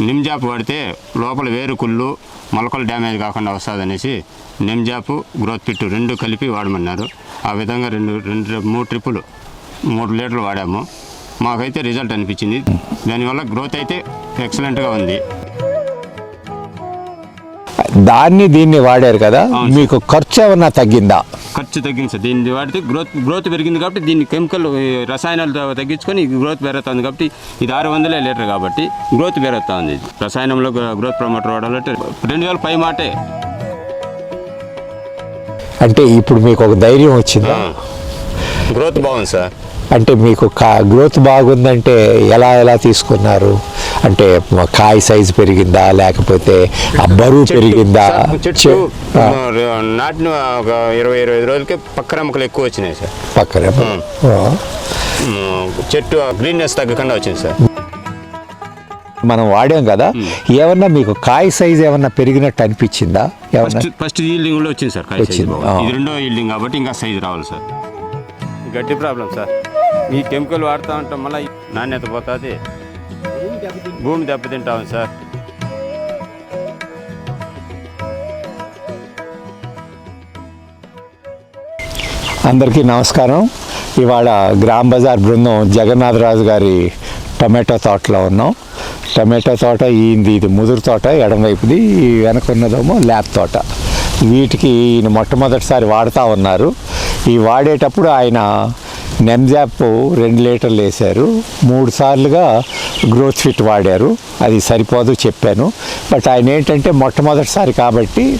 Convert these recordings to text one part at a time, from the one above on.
నిమ్జాప్ వాడితే లోపల వేరు కుళ్ళు మొలకలు డ్యామేజ్ కాకుండా వస్తుందనేసి నిమ్జాప్ గ్రోత్ పిట్టు రెండు కలిపి వాడమన్నారు. ఆ విధంగా రెండు రెండు మూడు ట్రిప్పులు మూడు లీటర్లు వాడాము. మాకైతే రిజల్ట్ అనిపించింది. దానివల్ల గ్రోత్ అయితే ఎక్సలెంట్గా ఉంది. దాన్ని దీన్ని వాడారు కదా. మీకు ఖర్చు ఏమన్నా తగ్గిందా? ఖర్చు తగ్గింది సార్. దీన్ని వాడితే గ్రోత్ గ్రోత్ పెరిగింది కాబట్టి దీన్ని కెమికల్ రసాయనాలు తగ్గించుకొని గ్రోత్ పెరుగుతుంది కాబట్టి ఇది ఆరు వందలే లీటర్ కాబట్టి గ్రోత్ పెరుగుతుంది ఇది. రసాయనంలో గ్రో- గ్రోత్ ప్రమోటర్ వాడాలంటే రెండు వేల పై మాటే. అంటే ఇప్పుడు మీకు ఒక ధైర్యం వచ్చిందా? గ్రోత్ బాగుంది సార్. అంటే మీకు కా గ్రోత్ బాగుందంటే ఎలా ఎలా తీసుకున్నారు? అంటే కాయ సైజు పెరిగిందా లేకపోతే ఆ బరువు పెరిగిందా? చెట్టు నాటిన ఒక ఇరవై ఇరవై ఐదు రోజులకి పక్క రెమ్మకలు ఎక్కువ వచ్చినాయి సార్. పక్కనే చెట్టు గ్రీన్నెస్ తగ్గకుండా వచ్చింది సార్. మనం వాడాం కదా ఏమన్నా మీకు కాయ సైజు ఏమన్నా పెరిగినట్టు అనిపించిందా? ఏమన్నా? ఫస్ట్ ఫస్ట్ ఈల్డింగ్లో వచ్చింది సార్. ఇది రెండో ఈల్డింగ్ కాబట్టి ఇంకా సైజ్ రావాలి సార్. గడ్డి ప్రాబ్లం సార్. ఈ కెమికల్ వాడుతూ ఉంటాం మళ్ళీ నాణ్యత పోతుంది. భూమి దెబ్బతింటాం సార్. అందరికీ నమస్కారం. ఇవాళ గ్రామ్ బజార్ బృందం జగన్నాథరాజు గారి టమాటో తోటలో ఉన్నాం. టమాటో తోట ఈయనది ఇది ముదురు తోట ఎడమవైపుది ఈ వెనక ఉన్నదేమో ల్యాబ్ తోట. వీటికి ఈయన మొట్టమొదటిసారి వాడుతూ ఉన్నారు. ఈ వాడేటప్పుడు ఆయన నెమ్జాప్ రెండు లీటర్లు వేశారు. మూడు సార్లుగా గ్రోత్ ఫిట్ వాడారు. అది సరిపోదు చెప్పాను. బట్ ఆయన ఏంటంటే మొట్టమొదటిసారి కాబట్టి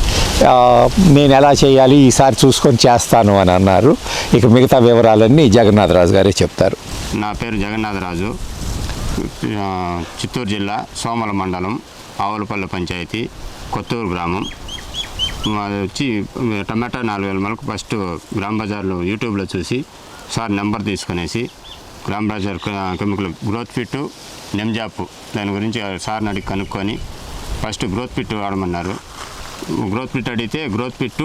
నేను ఎలా చేయాలి ఈసారి చూసుకొని చేస్తాను అని అన్నారు. ఇక మిగతా వివరాలన్నీ జగన్నాథరాజు గారే చెప్తారు. నా పేరు జగన్నాథరాజు. చిత్తూరు జిల్లా సోమల మండలం ఆవులపల్లి పంచాయతీ కొత్తూరు గ్రామం. మాది వచ్చి టమాటా నాలుగు వేల మనకు ఫస్ట్ గ్రామ బజార్లో యూట్యూబ్లో చూసి సార్ నెంబర్ తీసుకునేసి Gram Bazaar chemical growth fit నెమ్జాప్ దాని గురించి సార్ని అడిగి కనుక్కొని ఫస్ట్ గ్రోత్ ఫిట్ వాడమన్నారు. గ్రోత్ ఫిట్ అడిగితే గ్రోత్ ఫిట్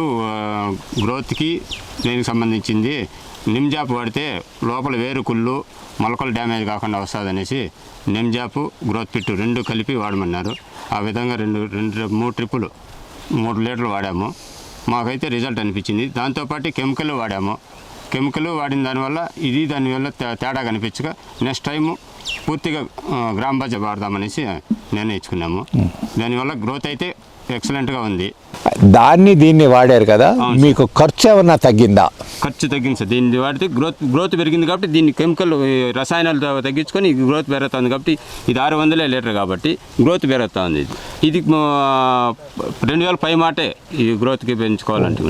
గ్రోత్కి దీనికి సంబంధించింది? నిమ్జాప్ వాడితే లోపల వేరు కుళ్ళు మొలకలు డ్యామేజ్ కాకుండా వస్తుందనేసి నిమ్జాప్ గ్రోత్ ఫిట్ రెండు కలిపి వాడమన్నారు. ఆ విధంగా రెండు రెండు మూడు ట్రిప్పులు మూడు లీటర్లు వాడాము. మాకైతే రిజల్ట్ అనిపించింది. దాంతోపాటు కెమికల్ వాడాము. కెమికల్ వాడిన దానివల్ల ఇది దానివల్ల తే- తేడా కనిపించగా నెక్స్ట్ టైము పూర్తిగా గ్రామ్ బజా వాడదామనేసి నిర్ణయించుకున్నాము దానివల్ల గ్రోత్ అయితే ఎక్సలెంట్గా ఉంది. దాన్ని దీన్ని వాడారు కదా. మీకు ఖర్చు ఏమన్నా తగ్గిందా? ఖర్చు తగ్గింది సార్. దీన్ని వాడితే గ్రోత్ గ్రోత్ పెరిగింది కాబట్టి దీన్ని కెమికల్ రసాయనాలు తగ్గించుకొని గ్రోత్ పెరుగుతుంది కాబట్టి ఇది ఆరు వందలే లీటర్ కాబట్టి గ్రోత్ పెరుగుతుంది. ఇది ఇది రెండు వేల పై మాటే ఈ గ్రోత్కి పెంచుకోవాలంటే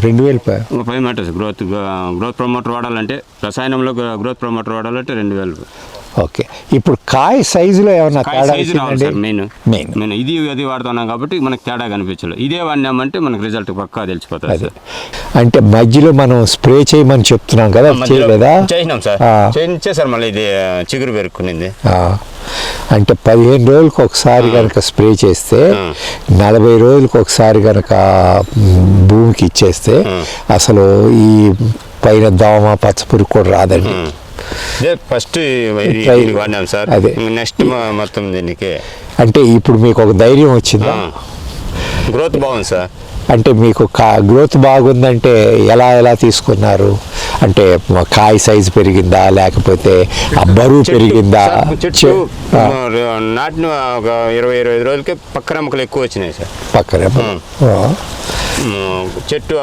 రెండు వేలు పై- పై మాట సార్. గ్రోత్ గ్రోత్ ప్రమోటర్ వాడాలంటే రసాయనంలో గ్రోత్ ప్రమోటర్ వాడాలంటే రెండు వేలు. ఓకే. ఇప్పుడు కాయ సైజులో ఏమన్నా తేడా మెయిన్. మెయిన్. ఇది అది వాడుతున్నాం కాబట్టి మనకు తేడా కనిపించలేదు. ఇదే వాడినామంటే మనకు రిజల్ట్ పక్కా తెలిసిపోతుంది అంటే మధ్యలో మనం స్ప్రే చేయమని చెప్తున్నాం కదా చేయలేదా? చేసినాం సార్. చేయించేసారు మళ్ళీ ఇది చిగురు పెరుక్కునింది. అంటే పదిహేను రోజులకు ఒకసారి కనుక స్ప్రే చేస్తే నలభై రోజులకు ఒకసారి కనుక భూమికి ఇచ్చేస్తే అసలు ఈ పైన దోమ పచ్చపురుగు కూడా రాదండి. ఫస్ట్ వాడినాం సార్. అదే. నెక్స్ట్ మొత్తం దీనికి. అంటే ఇప్పుడు మీకు ఒక ధైర్యం వచ్చిందా? గ్రోత్ బాగుంది సార్. అంటే మీకు కా గ్రోత్ బాగుందంటే ఎలా ఎలా తీసుకున్నారు? అంటే కాయ సైజు పెరిగిందా? లేకపోతే ఆ బరువు పెరిగిందా? చెట్టు నాటిన ఒక ఇరవై ఇరవై ఐదు రోజులకి పక్క రెమ్మకలు ఎక్కువ వచ్చినాయి సార్. ఉమ్, చెట్టు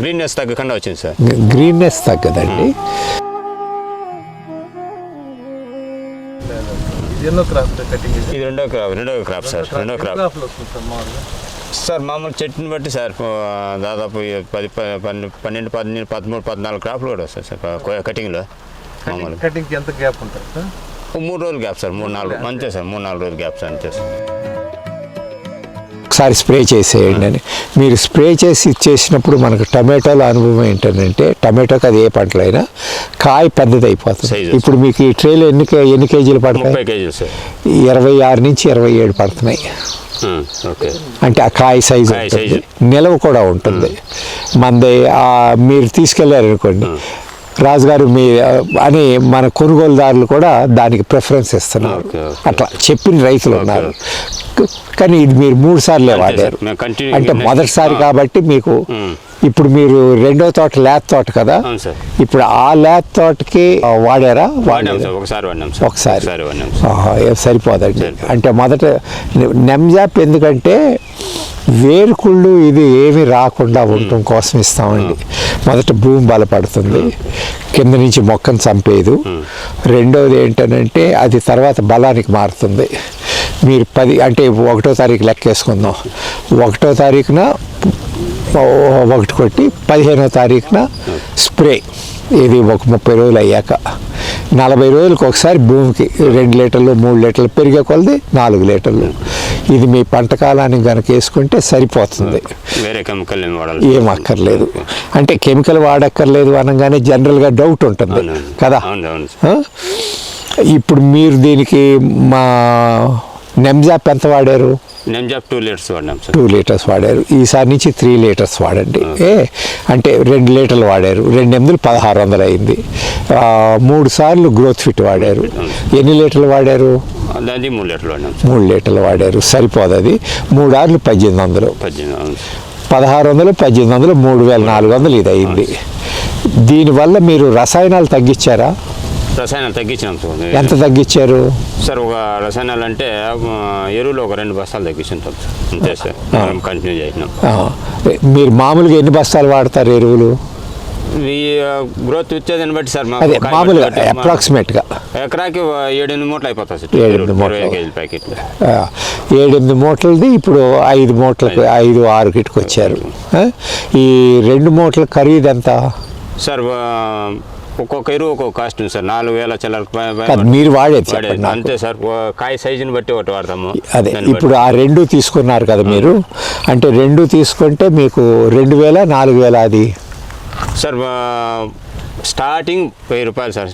గ్రీన్నెస్ తగ్గకుండా వచ్చింది సార్. గ్రీన్నెస్ తగ్గదండి. ఇది ఎన్నో క్రాప్ కటింగ్ ఇది ఇది రెండో క్రాప్ రెండో క్రాప్ సార్ రెండో క్రాప్. సార్ మామూలు చెట్టుని బట్టి సార్ దాదాపు పది పన్నెండు పన్నెండు పదమూడు పద్నాలుగు క్రాప్లు కూడా వస్తాయి సార్ కటింగ్లో మామూలు కటింగ్కి ఎంత గ్యాప్ ఉంటుంది సార్? మూడు రోజులు గ్యాప్ సార్ మూడు నాలుగు అంతే సార్ మూడు నాలుగు రోజులు గ్యాప్ సార్ అంతే సార్. ఒకసారి స్ప్రే చేసేయండి అని. మీరు స్ప్రే చేసి ఇచ్చేసినప్పుడు మనకు టమాటోల అనుభవం ఏంటంటే టమాటోకి అది ఏ పంటలైనా కాయ పెద్దది అయిపోతుంది ఇప్పుడు మీకు ఈ ట్రేలో ఎన్ని ఎన్ని కేజీలు పడతాయి? ఇరవై ఆరు నుంచి ఇరవై ఏడు పడుతున్నాయి. ఓకే అంటే ఆ కాయ సైజు. నిలవ కూడా ఉంటుంది. మంది ఆ, మీరు తీసుకెళ్ళారు అనుకోండి రాజుగారు మీ అని మన కొనుగోలుదారులు కూడా దానికి ప్రిఫరెన్స్ ఇస్తున్నారు. అట్లా చెప్పిన రైతులు ఉన్నారు కానీ ఇది మీరు మూడు సార్లే వాడారు అంటే మొదటిసారి. కాబట్టి మీకు. ఇప్పుడు మీరు రెండో తోట లేత తోట కదా? ఇప్పుడు ఆ లేత తోటకి వాడారా? ఒకసారి ఒకసారి. సరిపోదండి. సరిపోదు. అంటే మొదట నెమ్జాప్ ఎందుకంటే వేరుకుళ్ళు ఇది ఏమి రాకుండా ఉండటం కోసం ఇస్తామండి. మొదట భూమి బలపడుతుంది. కింద నుంచి మొక్కను చంపేదు రెండోది ఏంటనంటే అది తర్వాత బలానికి మారుతుంది. మీరు పది అంటే ఒకటో తారీఖు లెక్కేసుకుందాం. ఒకటో తారీఖున ఒకటి కొట్టి పదిహేనో తారీఖున స్ప్రే. ఇది ఒక ముప్పై రోజులు అయ్యాక. నలభై రోజులకు ఒకసారి భూమికి రెండు లీటర్లు మూడు లీటర్లు పెరిగే కొలది నాలుగు లీటర్లు. ఇది మీ పంట కాలానికి కనుక వేసుకుంటే సరిపోతుంది. వేరే కెమికల్ ఏం అక్కర్లేదు. అంటే కెమికల్ వాడక్కర్లేదు అనగానే జనరల్గా డౌట్ ఉంటుంది. కదా? ఇప్పుడు మీరు దీనికి మా నెమ్జాప్ ఎంత వాడారు? చెప్పి టూ లీటర్స్ వాడినాం సార్. టూ లీటర్స్ వాడారు. ఈసారి నుంచి త్రీ లీటర్స్ వాడండి. ఏ అంటే రెండు లీటర్లు వాడారు. రెండు ఎనిమిది పదహారు వందలు అయింది మూడు సార్లు గ్రోత్ ఫిట్ వాడారు. ఎన్ని లీటర్లు వాడారు? దాన్ని మూడు లీటర్లు వాడినాం మూడు లీటర్లు వాడారు. సరిపోదు అది. మూడు ఆర్లు పద్దెనిమిది వందలు. పదహారు వందలు పద్దెనిమిది వందలు మూడు వేల నాలుగు వందలు ఇది అయింది దీనివల్ల మీరు రసాయనాలు తగ్గించారా? రసాయనాలు తగ్గించినాం సార్. ఎంత తగ్గించారు? సార్ ఒక రసాయనాలు అంటే ఎరువులు ఒక రెండు బస్తాలు తగ్గించుంటాం సార్. అంతే సార్ మనం కంటిన్యూ చేసినాం. మీరు మామూలుగా ఎన్ని బస్తాలు వాడతారు ఎరువులు? గ్రోత్ వచ్చేదాన్ని బట్టి సార్ అదే మామూలుగా అప్రాక్సిమేట్గా ఎకరాకి ఏడెనిమిది మూటలు అయిపోతాయి సార్. ఏడెనిమిది మూటలు. కేజీల ప్యాకెట్లు. ఏడెనిమిది మూటలది ఇప్పుడు ఐదు మూటలకు ఐదు. ఆరు కిట్కి వచ్చారు? ఈ రెండు మూటల ఖరీదు ఎంత? సార్ ఒక్కొక్క ఎరువు ఒక్కొక్క కాస్ట్ ఉంది సార్. నాలుగు వేల చిల్లర మీరు వాడేది. అంతే సార్. కాయ సైజుని బట్టి ఒకటి వాడతాము. అదే ఇప్పుడు ఆ రెండు తీసుకున్నారు కదా మీరు. అంటే రెండు తీసుకుంటే మీకు రెండు వేల నాలుగు వేల అది. సార్ స్టార్టింగ్ వెయ్యి రూపాయలు సార్.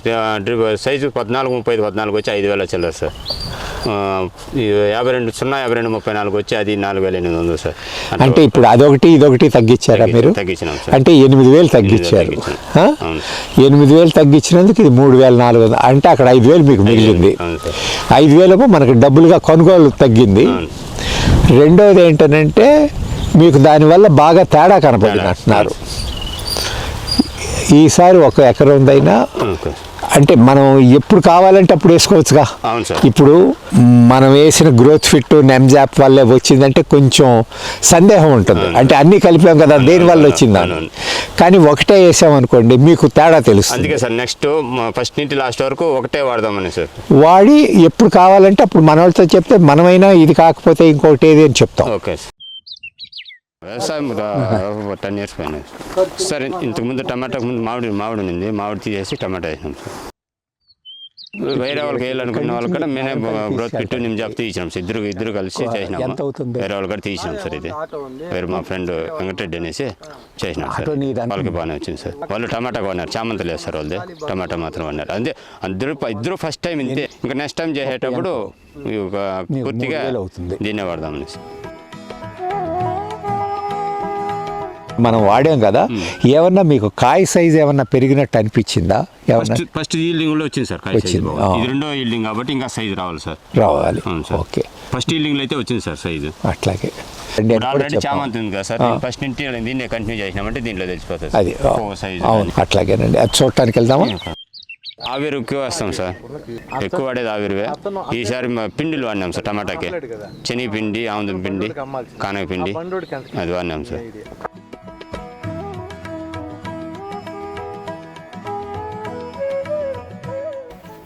సైజు పద్నాలుగు ముప్పై పద్నాలుగు వచ్చి ఐదు వేల చిల్లర సార్. యాభై రెండు సున్నా యాభై రెండు ముప్పై నాలుగు వచ్చి అది నాలుగు వేల ఎనిమిది వందలు సార్ అంటే ఇప్పుడు అదొకటి ఇదొకటి తగ్గించారా తగ్గి- మీరు తగ్గించినాం సార్. అంటే ఎనిమిది వేలు తగ్గించారు. ఎనిమిది వేలు తగ్గించినందుకు ఇది మూడు వేల నాలుగు వందలు అంటే అక్కడ ఐదు వేలు మీకు మిగిలింది. ఐదు వేలకు మనకి డబ్బులుగా కొనుగోలు తగ్గింది అవును. రెండోది ఏంటనంటే మీకు దానివల్ల బాగా తేడా కనపడింది. అంటున్నారు ఈసారి ఒక ఎకరం ఉందైనా ఓకే. అంటే మనం ఎప్పుడు కావాలంటే అప్పుడు వేసుకోవచ్చుగా. అవును సార్. ఇప్పుడు మనం వేసిన గ్రోత్ ఫిట్ నెమ్జాప్ వల్లే వచ్చిందంటే కొంచెం సందేహం ఉంటుంది. అంటే అన్నీ కలిపాం కదా దేని వల్ల వచ్చిందని అవును. కానీ ఒకటే వేసామనుకోండి మీకు తేడా తెలుస్తుంది. అందుకే సార్ నెక్స్ట్ ఫస్ట్ నుంచి లాస్ట్ వరకు ఒకటే వాడదామని సార్. వాడి ఎప్పుడు కావాలంటే అప్పుడు మన వాళ్ళతో చెప్తే మనమైనా ఇది కాకపోతే ఇంకొకటి ఏది అని చెప్తాం. Okay sir. వ్యవసాయం టెన్ ఇయర్స్ పైన. సార్ ఇంతకు ముందు టమాటాకు ముందు మామిడి మామిడి ఉంది మామిడి తీసేసి టమాటా వేసినాం సార్. వేరే వాళ్ళకి వేయాలనుకున్న వాళ్ళకి కూడా మేమే గ్రోత్ పెట్టు నేను జాబ్ తీసినాం సార్. ఇద్దరు ఇద్దరు కలిసి అవుతుంది? వేరే వాళ్ళు కూడా తీసినాం సార్ ఇది. వేరే మా ఫ్రెండ్ వెంకటరెడ్డి అనేసి చేసినాం సార్? వాళ్ళకి బాగానే వచ్చింది సార్. వాళ్ళు టమాటా కొన్నారు. చామంతి లేదు సార్ వాళ్ళది. టమాటా మాత్రం కొన్నారు. అంతే. అందరూ ఇద్దరు ఫస్ట్ టైం ఇంతే. ఇంకా నెక్స్ట్ టైం చేసేటప్పుడు పూర్తిగా. దీన్నే వాడదామని సార్ మనం వాడాం కదా ఏమన్నా మీకు కాయ సైజ్ ఏమన్నా పెరిగినట్టు అనిపించిందా? ఏమన్నా? ఫస్ట్ ఫస్ట్ ఈల్డింగ్లో వచ్చింది సార్ కాయ సైజ్. వచ్చింది. ఇది రెండో ఈల్డింగ్ కాబట్టి ఇంకా సైజ్ రావాలి సార్. రావాలి. ఓకే. ఫస్ట్ ఈల్డింగ్లో అయితే వచ్చింది సార్ సైజు. అట్లాగే. ఆల్రెడీ చామంతి ఉంది కదా సార్ ఫస్ట్ నుంచి దీన్నే కంటిన్యూ చేసినామంటే దీంట్లో తెలిసిపోతుంది అది సైజ్ అవును అట్లాగేనండి. అది చూడటానికి వెళ్దామా? ఆవిరి ఎక్కువ వేస్తాం సార్. ఎక్కువ వాడేది ఆవిరివే. ఈసారి పిండిలు వాడినాం సార్ టమాటాకి. శనగ పిండి ఆముదం పిండి కానగ పిండి అది వాడినాం సార్.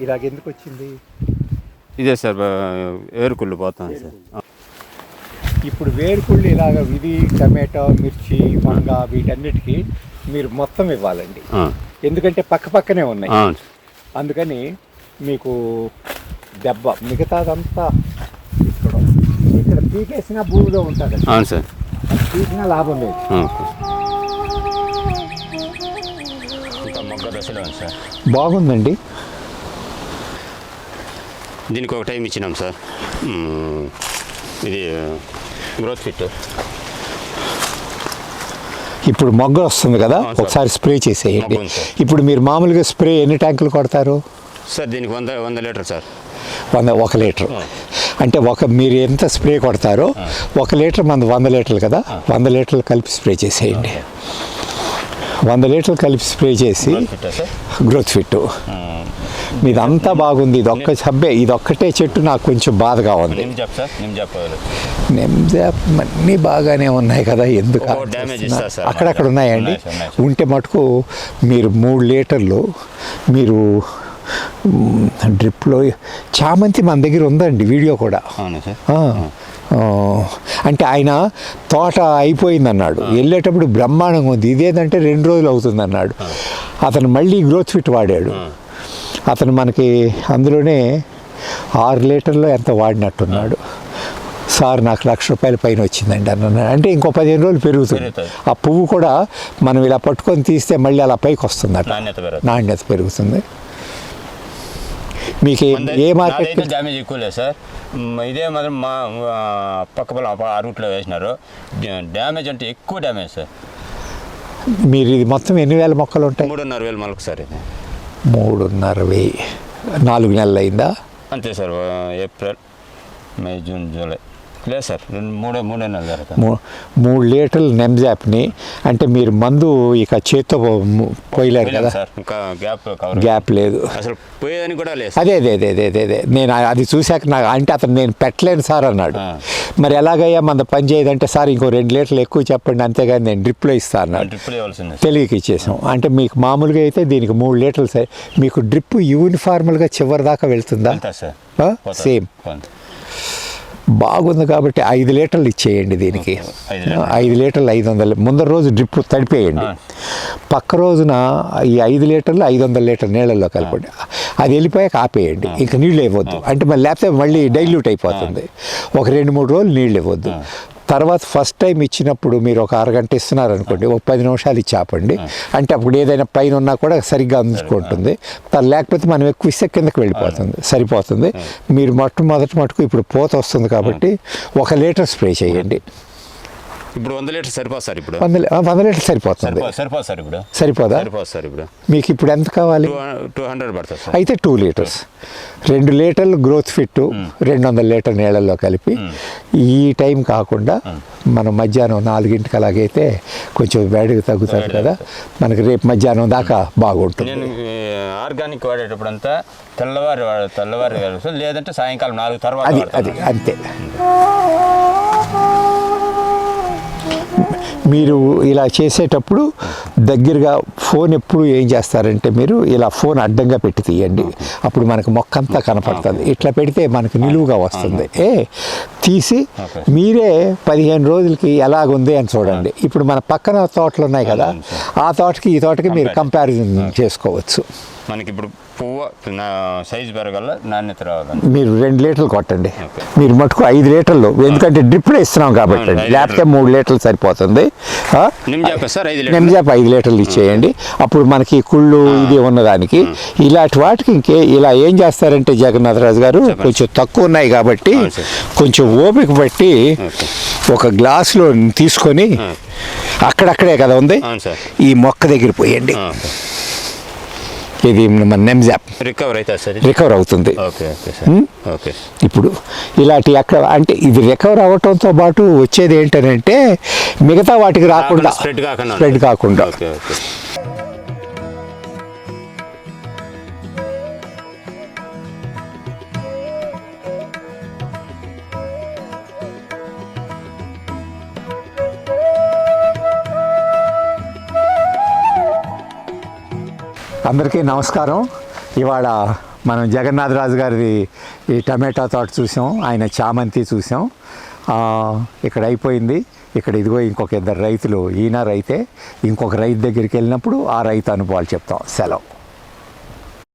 ఇది ఇలాగ ఎందుకు వచ్చింది ఇదే సార్ ఏరుకుళ్ళు పోతాం సార్. ఇప్పుడు వేరుకుళ్ళు ఇలాగ ఇది టమాటో మిర్చి వంగ వీటన్నిటికీ మీరు మొత్తం ఇవ్వాలండి. ఎందుకంటే పక్క పక్కనే ఉన్నాయి. అందుకని మీకు దెబ్బ మిగతాదంతా ఇక్కడ ఇక్కడ పీకేసిన భూమిలో ఉంటుంది అవును సార్. పీకిన లాభం లేదు. బాగుందండి. దీనికి ఒక టైం ఇచ్చినాం సార్. ఇది గ్రోత్ ఫిట్ ఇప్పుడు మొగ్గ వస్తుంది కదా. ఒకసారి స్ప్రే చేసేయండి. ఇప్పుడు మీరు మామూలుగా స్ప్రే ఎన్ని ట్యాంకులు కొడతారు? సార్ దీనికి వంద వంద లీటర్ సార్. వంద ఒక లీటర్. అంటే ఒక మీరు ఎంత స్ప్రే కొడతారో ఒక లీటర్ మంది వంద లీటర్లు కదా వంద లీటర్లు కలిపి స్ప్రే చేసేయండి. వంద లీటర్లు కలిపి స్ప్రే చేసి గ్రోత్ ఫిట్ మీదంతా బాగుంది ఇది ఒక్క సబ్బే ఇది ఒక్కటే చెట్టు నాకు కొంచెం బాధగా ఉంది. నెమ్జాప్ అన్నీ బాగానే ఉన్నాయి కదా ఎందుకు అక్కడక్కడ ఉన్నాయండి. ఉంటే మటుకు మీరు మూడు లీటర్లు మీరు డ్రిప్లో చామంతి మన దగ్గర ఉందండి వీడియో కూడా. అంటే ఆయన తోట అయిపోయింది అన్నాడు వెళ్ళేటప్పుడు బ్రహ్మాండంగా ఉంది. ఇదేదంటే రెండు రోజులు అవుతుంది అన్నాడు అతను మళ్ళీ గ్రోత్ ఫిట్ వాడాడు. అతను మనకి అందులోనే ఆరు లీటర్లో ఎంత వాడినట్టున్నాడు. సార్ నాకు లక్ష రూపాయల పైన వచ్చిందండి అన్నాడు. అంటే ఇంకో పదిహేను రోజులు పెరుగుతుంది. ఆ పువ్వు కూడా మనం ఇలా పట్టుకొని తీస్తే మళ్ళీ అలా పైకి వస్తుందట నాణ్యత పెరుగుతుంది. మీకు ఏ- మార్కెట్ డ్యామేజ్ ఎక్కువ లేదు సార్. ఇదే మాత్రం మా పక్క పొలం ఆ- రూట్లో వేసినారు. డ్యా- డ్యామేజ్ అంటే ఎక్కువ డ్యామేజ్ సార్. మీరు ఇది మొత్తం ఎన్ని వేల మొక్కలు ఉంటాయి? మూడున్నర వేలు మొలక సార్ ఇది. మూడున్నర వెయ్యి నాలుగు నెలలు అయిందా అంతే sir April May June July. లేదు సార్ మూడే మూడే నెలలు మూడు లీటర్లు నెమ్జాప్ని అంటే మీరు మందు ఇక చేత్తో పోయలేరు కదా? ఇంకా గ్యాప్ గ్యాప్ లేదు. అసలు పోయేదని కూడా లేదు. అదే అదే అదే అదే అదే నేను అది చూశాక నాకు అంటే అతను నేను పెట్టలేను సార్ అన్నాడు. మరి ఎలాగయ్యా మన పని చేయదంటే సార్ ఇంకో రెండు లీటర్లు ఎక్కువ చెప్పండి అంతేగాని నేను డ్రిప్లో ఇస్తా అన్నాడు. తెలియక ఇచ్చేసాం. అంటే మీకు మామూలుగా అయితే దీనికి మూడు లీటర్లు సరి మీకు డ్రిప్ యూనిఫార్మల్గా చివరి దాకా వెళ్తుందా. సేమ్. బాగుంది కాబట్టి ఐదు లీటర్లు ఇచ్చేయండి దీనికి. ఐదు లీటర్లు. ఐదు వందలు. ముందర రోజు డ్రిప్ తడిపేయండి. పక్క రోజున ఈ ఐదు లీటర్లు ఐదు వందల లీటర్ నీళ్ళల్లో కలపండి. అది వెళ్ళిపోయాక ఆపేయండి. ఇంకా నీళ్ళు ఇవ్వద్దు. అంటే మళ్ళీ లేకపోతే మళ్ళీ డైల్యూట్ అయిపోతుంది. ఒక రెండు మూడు రోజులు నీళ్ళు ఇవ్వద్దు. తర్వాత ఫస్ట్ టైం ఇచ్చినప్పుడు మీరు ఒక అరగంట ఇస్తున్నారు అనుకోండి ఒక పది నిమిషాలు ఇచ్చి ఆపండి. అంటే అప్పుడు ఏదైనా పైన ఉన్నా కూడా సరిగ్గా అందుకుంటుంది లేకపోతే మనం ఎక్కువ ఇస్తే కిందకి వెళ్ళిపోతుంది సరిపోతుంది. మీరు మొట్టమొదటి మటుకు ఇప్పుడు పూత వస్తుంది కాబట్టి ఒక లీటర్ స్ప్రే చేయండి. ఇప్పుడు వంద లీటర్ సరిపోదు సార్ ఇప్పుడు. వంద లీటర్ సరిపోతుంది. సరిపోదు సార్ ఇప్పుడు. సరిపోదా? సరిపోదు సార్ ఇప్పుడు. మీకు ఇప్పుడు ఎంత కావాలి? టూ హండ్రెడ్ పడుతుంది సార్. అయితే టూ లీటర్స్. రెండు లీటర్లు గ్రోత్ ఫిట్ రెండు వందల లీటర్ నీళ్ళల్లో కలిపి ఈ టైం కాకుండా మనం మధ్యాహ్నం నాలుగింటికి అలాగైతే కొంచెం వేడిగా తగ్గుతుంది కదా మనకి రేపు మధ్యాహ్నం దాకా బాగుంటుంది. నేను ఆర్గానిక్ వాడేటప్పుడు అంతా తెల్లవారి తెల్లవారి లేదంటే సాయంకాలం నాలుగు తర్వాత అది. అది అంతే. మీరు ఇలా చేసేటప్పుడు దగ్గరగా ఫోన్ ఎప్పుడు ఏం చేస్తారంటే మీరు ఇలా ఫోన్ అడ్డంగా పెట్టి తీయండి. అప్పుడు మనకు మొక్క అంతా కనపడుతుంది ఇట్లా పెడితే మనకు నిలువుగా వస్తుంది. ఏ? తీసి. మీరే పదిహేను రోజులకి ఎలాగుంది అని చూడండి. ఇప్పుడు మన పక్కన తోటలు ఉన్నాయి కదా ఆ తోటకి ఈ తోటకి మీరు కంపారిజన్ చేసుకోవచ్చు. మనకి ఇప్పుడు పువ్వు సైజు పెరగల నాణ్యత రావాలని మీరు రెండు లీటర్లు కొట్టండి. మీరు మటుకు ఐదు లీటర్లు. ఎందుకంటే డ్రిప్లో ఇస్తున్నాం కాబట్టి లేకపోతే మూడు లీటర్లు సరిపోతుంది? నిమ్జాప ఐదు లీటర్లు. ఇచ్చేయండి. అప్పుడు మనకి కుళ్ళు ఇది ఉన్నదానికి ఇలాంటి వాటికి ఇంకే ఇలా ఏం చేస్తారంటే జగన్నాథరాజు గారు కొంచెం తక్కువ ఉన్నాయి కాబట్టి. కొంచెం ఓపిక పట్టి ఓకే. ఒక గ్లాసులో తీసుకొని అక్కడక్కడే కదా ఉంది. ఈ మొక్క దగ్గర పోయండి. ఇది మన నెమ్జాప్ రికవర్ అవుతుంది? రికవర్ అవుతుంది. Okay okay sir. ఓకే. ఇప్పుడు ఇలాంటి అక్కడ అంటే ఇది రికవర్ అవ్వటంతో పాటు వచ్చేది ఏంటంటే మిగతా వాటికి రాకుండా స్ప్రెడ్ కాకుండా అందరికీ నమస్కారం. ఇవాళ మనం జగన్నాథరాజు గారిది ఈ టమాటా తోట చూసాం ఆయన చామంతి చూసాం. ఇక్కడ అయిపోయింది. ఇక్కడ ఇదిగో ఇంకొక ఇద్దరు రైతులు ఈయన రైతే ఇంకొక రైతు దగ్గరికి వెళ్ళినప్పుడు ఆ రైతు అనుభవాలు చెప్తాం. సెలవు.